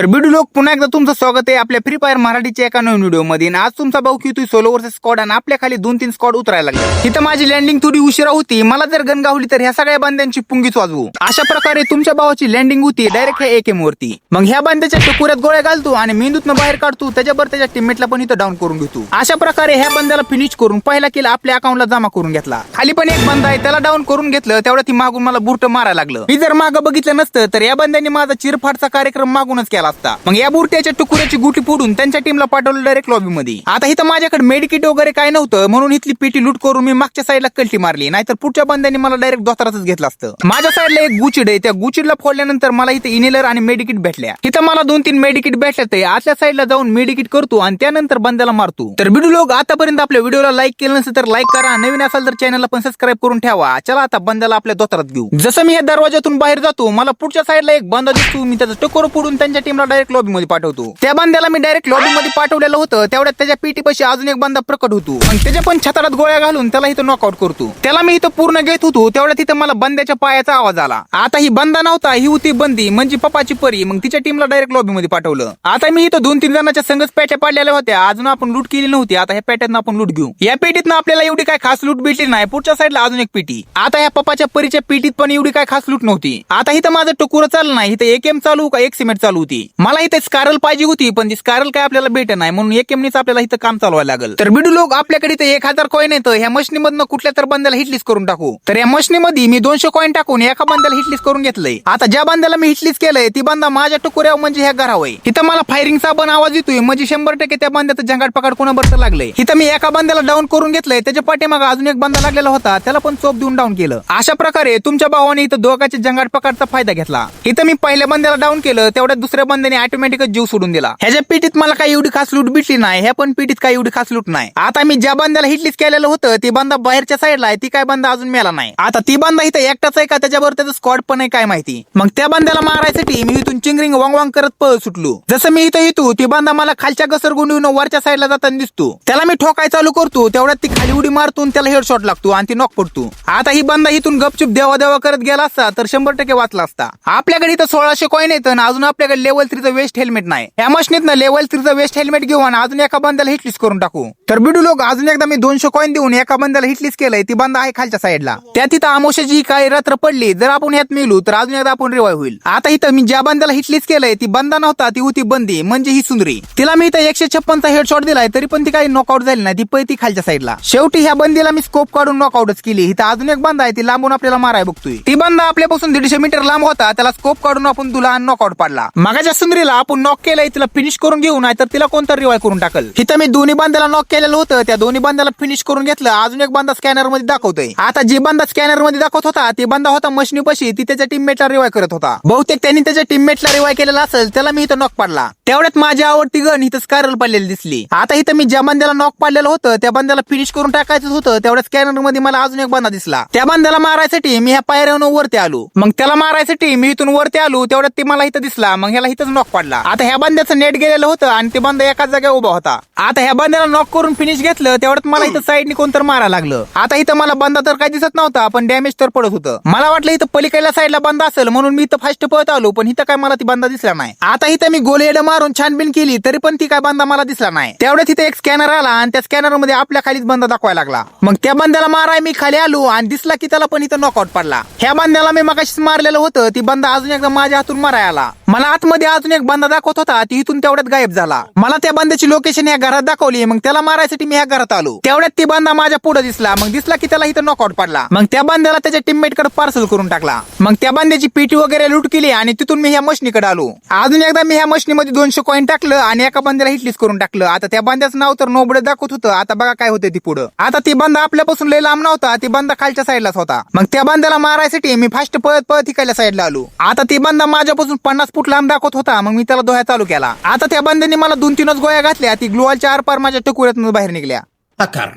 तर बिडू लोक पुन्हा एकदा तुमचं स्वागत आहे आपल्या फ्री फायर मराठीच्या एका नवीन व्हिडिओमध्ये आज तुमचा भाऊ की सोलो वर्सेस स्कॉड आणि आपल्या खाली दोन तीन स्कॉड उतरायला लागले. तिथं माझी लँडिंग थोडी उशिरा होती. मला जर गन गावली तर ह्या सगळ्या बांध्यांची पुंगीच वाजवू. अशा प्रकारे तुमच्या भावाची लँडिंग होती डायरेक्ट ह्या एकेम वरती मग ह्या बांध्याच्या टुकुऱ्यात गोळ्या घालतो आणि मेंदूतनं बाहेर काढतो. त्याच्यावर त्याच्या टीममेटला पण इथं डाऊन करून घेतो. अशा प्रकारे ह्या बंद्याला फिनिश करून पहिला किल आपल्या अकाउंटला जमा करून घेतला. खाली पण एक बंद आहे त्याला डाऊन करून घेतलं. तेवढं ती मागून मला बुरट मारायला लागलं. मी जर मागं बघितलं नसतं तर या बंद्याने माझा चिरफाटचा कार्यक्रम मागूनच केला. वाजता मग या बुरट्याच्या तुकुऱ्याची गुटी फोडून त्यांच्या टीमला पाठवलं डायरेक्ट लॉबी मध्ये आता इथं माझ्याकडे मेडिकिट वगैरे काय नव्हतं म्हणून इथली पेटी लूट करून मी मागच्या साईडला कल्टी मारली. नाहीतर पुढच्या बंद्याने मला डायरेक्ट दोताराच घेतलं असतं. माझ्या साईडला एक गुचिड आहे. त्या गुचिडला फोडल्यानंतर मला इथं इनेलर आणि मेडिकिट भेटल्या. इथं मला दोन तीन मेडिकिट भेटल्यात आतल्या साईडला जाऊन मेडिकिट करतो आणि त्यानंतर बंद्याला मारतो. तर बिडू लोक आतापर्यंत आपल्या व्हिडिओला लाईक केलं नसेल तर लाईक करा. नवीन असाल तर चॅनलला पण सबस्क्राईब करून ठेवा. चला आता बंद्याला आपल्या दोतरात घेऊ. जसं मी या दरवाजातून बाहेर जातो मला पुढच्या साईडला एक बंदा दिसतो. मी त्याचा टकोर फोडून त्यांच्या टीमला डायरेक्ट लॉबी मध्ये पाठवतो. त्या बंद्याला मी डायरेक्ट लॉबी मध्ये पाठवलेलं होतं. तेवढ्यात त्याच्या पीटी पशी अजून एक बंदा प्रकट होतो. आणि त्याच्या पण छताडात गोळ्या घालून त्याला इथं नॉकआउट करतो. त्याला मी इथं पूर्ण घेत होतो. तेवढ्या तिथं मला बंद्याच्या पायाचा आवाज आला. आता ही बंदा नव्हता ही होती बंदी म्हणजे पप्पाची परी. मग तिच्या टीमला डायरेक्ट लॉबी मध्ये पाठवलं. आता मी इथं दोन तीन जणांच्या संघच पेट्या पाडलेल्या होत्या. अजून आपण लूट केली नव्हती. आता ह्या पेट्यात आपण लूट घेऊ. या पेटीत आपल्याला एवढी काय खास लूट भेटली नाही. पुढच्या साईडला अजून एक पेटी. आता ह्या पप्पाच्या परीच्या पेटीत पण एवढी काय खास लूट नव्हती. आता इथं माझं टुकुर चाललं नाही. इथं एक एम चालू का एक सिमेंट चालू होती. मला इथे स्कारल पाहिजे होती पण ती स्कारल काय आपल्याला भेट नाही. म्हणून एक एमनीच आपल्याला इथं काम चालवायला लागल. तर बिडू लोक आपल्याकडे इथं एक हजार कॉईन येतं. ह्या मशीनीमधनं कुठल्या तर बंदाला हिटलिस्ट करून टाकू. तर या मशीनीमध्ये मी दोनशे कॉईन टाकून एका बंदाला हिटलिस्ट करून घेतलंय. आता ज्या बंदाला मी हिटलिस्ट केलंय ती बंदा माझ्या टुकुऱ्यावर म्हणजे ह्या घरावर आहे. इथं मला फायरिंगचा पण आवाज येतोय. म्हणजे शंभर टक्के त्या बंद्याचं जंगाट पकड कोणाबरोबर लागलंय. इथं मी एका बंद्याला डाऊन करून घेतलंय. त्याच्या पाठीमागे अजून एक बंदा लागलेला होता. त्याला पण चोप देऊन डाऊन केलं. अशा प्रकारे तुमच्या भावाने इथं दोघांच्या जंगाट पकडचा फायदा घेतला. इथं मी पहिल्या बंद्याला डाऊन केलं तेवढ्या दुसऱ्या बंद्याने ऑटोमॅटिकच जीव सोडून दिला. ह्याच्या पेटीत मला काही एवढी खास लूट भेटली नाही ह्या पण पेटीत काही एवढी खास लूट नाही. आता मी ज्या बंदाला हिटलीच केलेलं होतं ती बंदा बाहेरच्या साईडला आहे ती काय बंदा अजून मेला नाही. आता ती बंदा इथं एकटाच आहे का त्याच्यावर त्याचं स्कॉड पण आहे काय माहिती. मग त्या बंदाला मारायसाठी मी इथून चिंगरिंग वांग वांग करत पळ सुटलो. जसं मी इथं येतो ती बंदा मला खालच्या घसरगुंडीवरून वरच्या साईडला जाताना दिसतो. त्याला मी ठोकाय चालू करतो तेवढ्यात ती खाली उडी मारतो त्याला हेडशॉट लागतो आणि ती नॉक पडतो. आता ही बंदा इथून गपचूप देवा देवा करत गेला असता तर शंभर टक्के वाचला असता. आपल्याकडे इथं सोळाशे कॉईन येतं आणि अजून आपल्याकडे लेवल थ्रीचं वेस्ट हेल्मेट नाही. या मशीनीतनं लेवल थ्रीचं वेस्ट हेल्मेट घेऊ आणि अजून एका बंदाला हिटलिस्ट करून टाकू. तर बिडू लोक अजून एकदा मी दोनशे कॉईन देऊन एका बंदाला हिटलीच केलंय ती बंद आहे खालच्या साईडला त्या तिथं आमोशाची काही रात्र पडली जर आपण यात मिळू तर अजून एकदा आपण रिवाय होईल. आता इथं मी ज्या बंदाला हिटलीच केलंय ती बंदा नव्हता ती होती बंदी म्हणजे ही सुंदरी. तिला मी इथं एकशे छप्पनचा हेडशॉट दिलाय तरी पण ती काही नॉकआउट झाली नाही ती पैती खालच्या साईडला शेवटी ह्या बंदीला मी स्कोप काढून नॉकआउटच केली. इथं अजून एक बंद आहे ती लांबून आपल्याला माराय बघतोय. ती बंदा आपल्यापासून दीडशे मीटर लांब होता त्याला स्कोप काढून आपण तुला नॉकआउट पाडला. मागाच्या सुंदरीला आपण नॉक केलंय तिला फिनिश करून घेऊ नाही तर तिला कोणता रिवाय करून टाकल. इथं मी दोन्ही बंदाला नॉक केलेलं होतं त्या दोन्ही बांधाला फिनिश करून घेतलं. अजून एक बांधा स्कॅनरमध्ये दाखवतोय. आता जे बांधा स्कॅनरमध्ये दाखवत होता ते बांधा होता मशनी पशी. ती त्याच्या टीममेटला रिवाय करत होता. बहुतेक त्यांनी त्याच्या टीममेटला रिवाय केलेला असेल त्याला मी इथं नॉक पाडला. तेवढ्यात माझी आवडती गण इथं स्कारल पडलेली दिसली. आता इथं मी ज्या बांध्याला नॉक पाडलेलं होतं त्या बांध्याला फिनिश करून टाकायचं होतं तेवढ्या स्कॅनरमध्ये मला अजून एक बांधा दिसला. त्या बांध्याला मारायसाठी मी ह्या पायऱ्यावर वरती आलो. मग त्याला मारायसाठी मी इथून वरती आलो तेवढ्यात ते मला इथं दिसला. मग ह्याला इथंच नॉक पाडला. आता ह्या बांध्याचं नेट गेलेलं होतं आणि ते बांधा एकाच जागेवर उभा होता. आता ह्या बांध्याला नॉक करून फिनिश घेतलं तेवढ्यात मला इथं साईडनी कोणतर मारायला लागलं. आता इथं मला बंदा तर काही दिसत नव्हता पण डॅमेज तर पडत होतं. मला वाटलं इथं पलीकडल्या साईडला बंद असेल म्हणून मी इथं फास्ट पळत आलो पण इथं काय मला ती बंदा दिसला नाही. आता इथं मी गोलेड मारून छानबीन केली तरी पण ती काय बंदा मला दिसला नाही. तेवढ्यात तिथे एक स्कॅनर आला आणि त्या स्कॅनरमध्ये आपल्या खालीच बंदा दाखवायला लागला. मग त्या बंद्याला माराय मी खाली आलो आणि दिसला की त्याला पण इथं नॉकआउट पडला. ह्या बंद्याला मी मगाशीच मारलेलं होतं ती बंदा अजून एकदा माझ्या हातून माराय आला. मला आतमध्ये अजून एक बंदा दाखवत होता ती इथून तेवढ्यात गायब झाला. मला त्या बंदाची लोकेशन या घरात दाखवली मग त्याला मारायसाठी मी ह्या घरात आलो. तेवढ्यात ती बंदा माझ्या पुढे दिसला मग दिसला की त्याला इथं नॉकआउट पडला. मग त्या बंद्याला त्याच्या टीममेटकडे पार्सल करून टाकला. मग त्या बंद्याची पेटी वगैरे लूट केली आणि तिथून मी ह्या मशनीकडे आलो. अजून एकदा मी ह्या मशनीमध्ये दोनशे कॉईन टाकलं आणि एका बंद्याला हिटलिस्ट करून टाकलं. आता त्या बंद्याचं नाव तर नोबडे दाखवत होतं. आता बघा काय होतं ती पुढं. आता ती बंदा आपल्यापासून लय लांब नव्हता ती बंदा खालच्या साईडलाच होता. मग त्या बंद्याला मारायसाठी मी फास्ट पळत पळत ही साईडला आलो. आता ती बंदा माझ्यापासून पन्नास फूट लांब दाखवत होता मग मी त्याला दोह्या चालू केला आता त्या बांध्याने मला दोन तीनच गोळ्या घातल्या ती ग्लोअलच्या आरपार माझ्या टकुऱ्यातून बाहेर निघल्या Hacker.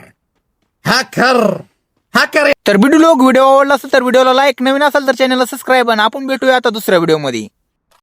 Hacker. Hacker. तर व्हिडिओ व्हिडिओ आवडला असेल तर व्हिडिओला लाईक नवीन असेल तर चॅनलला सबस्क्राईब आणि आपण भेटूया आता दुसऱ्या व्हिडिओमध्ये